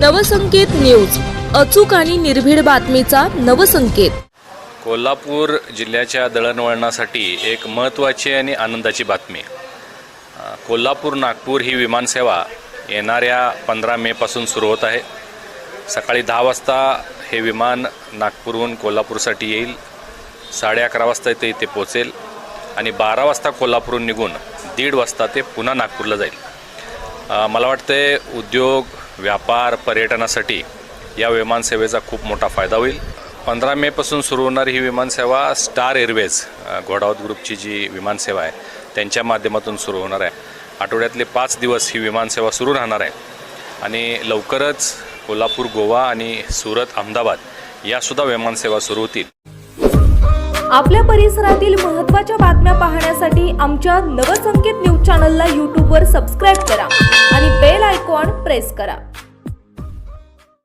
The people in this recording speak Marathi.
नवसंकेत न्यूज. अचूक आणि निर्भीड बातमीचा नवसंकेत. कोल्हापूर जिल्ह्याच्या दळणवळणासाठी एक महत्त्वाची आणि आनंदाची बातमी. कोल्हापूर नागपूर ही विमानसेवा येणाऱ्या पंधरा मेपासून सुरू होत आहे. सकाळी दहा वाजता हे विमान नागपूरहून कोल्हापूरसाठी येईल. साडे अकरा वाजता ते इथे पोचेल आणि बारा वाजता कोल्हापूरहून निघून दीड वाजता ते पुन्हा नागपूरला जाईल. मला वाटते उद्योग व्यापार पर्यटनासाठी या विमानसेवेचा खूप मोठा फायदा होईल. पंधरा मेपासून सुरू होणारी ही विमानसेवा स्टार एअरवेज घोडावत ग्रुपची जी विमानसेवा आहे त्यांच्या माध्यमातून सुरू होणार आहे. आठवड्यातले पाच दिवस ही विमानसेवा सुरू राहणार आहे. आणि लवकरच कोल्हापूर गोवा आणि सुरत अहमदाबाद यासुद्धा विमानसेवा सुरू होतील. आपल्या परिसरातील महत्त्वाच्या बातम्या पाहण्यासाठी आमच्या नवसंकेत न्यूज चॅनलला यूट्यूबवर सबस्क्राईब करा. प्रेस करा.